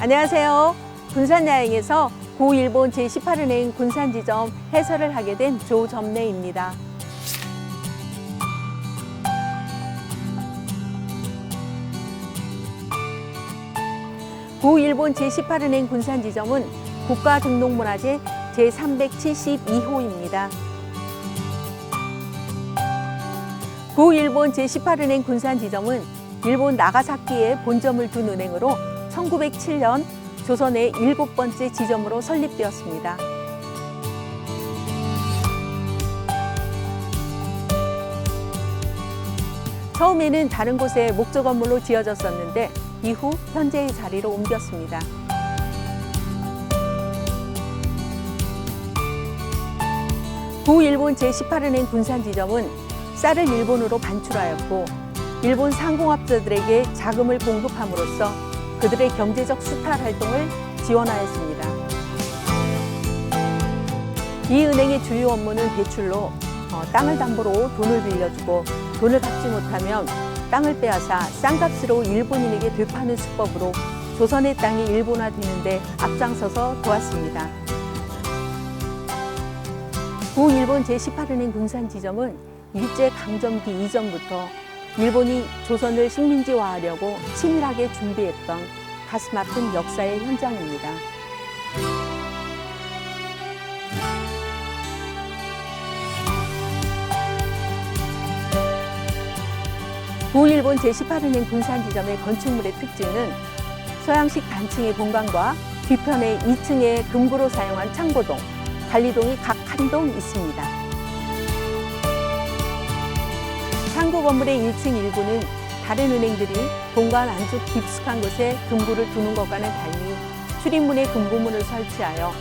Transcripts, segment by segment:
안녕하세요. 군산야행에서 고일본 제18은행 군산지점 해설을 하게 된 조점래입니다. 고일본 제18은행 군산지점은 국가등록문화재 제372호입니다. 고일본 제18은행 군산지점은 일본 나가사키에 본점을 둔 은행으로 1907년 조선의 일곱 번째 지점으로 설립되었습니다. 처음에는 다른 곳에 목조 건물로 지어졌었는데 이후 현재의 자리로 옮겼습니다. 구일본 제18은행 군산지점은 쌀을 일본으로 반출하였고 일본 상공업자들에게 자금을 공급함으로써 그들의 경제적 수탈 활동을 지원하였습니다. 이 은행의 주요 업무는 대출로 어, 땅을 담보로 돈을 빌려주고 돈을 갚지 못하면 땅을 빼앗아 싼값으로 일본인에게 되파는 수법으로 조선의 땅이 일본화되는데 앞장서서 도왔습니다. 구일본 제18은행 군산지점은 일제강점기 이전부터 일본이 조선을 식민지화하려고 치밀하게 준비했던 가슴 아픈 역사의 현장입니다. 구일본 제18은행 군산지점의 건축물의 특징은 서양식 단층의 본관과 뒤편의 2층의 금고로 사용한 창고동, 관리동이 각 한 동 있습니다. 창고 건물의 1층 일부는 다른 은행들이 본관 안쪽 깊숙한 곳에 금고를 두는 것과는 달리 출입문에 금고문을 설치하여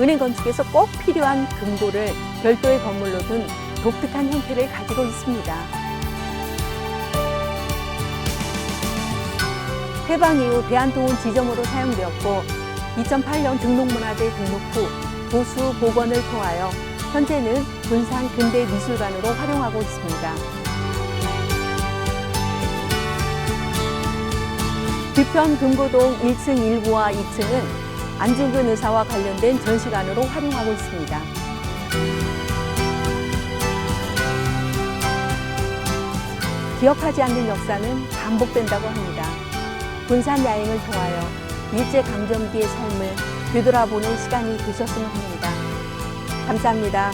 은행 건축에서 꼭 필요한 금고를 별도의 건물로 둔 독특한 형태를 가지고 있습니다. 해방 이후 대한통운 지점으로 사용되었고 2008년 등록문화재 등록 후 보수 복원을 통하여 현재는 군산 근대 미술관으로 활용하고 있습니다. 뒤편 금고동 1층 일부와 2층은 안중근 의사와 관련된 전시관으로 활용하고 있습니다. 기억하지 않는 역사는 반복된다고 합니다. 군산 야행을 통하여 일제 강점기의 삶을 되돌아보는 시간이 되셨으면 합니다. 감사합니다.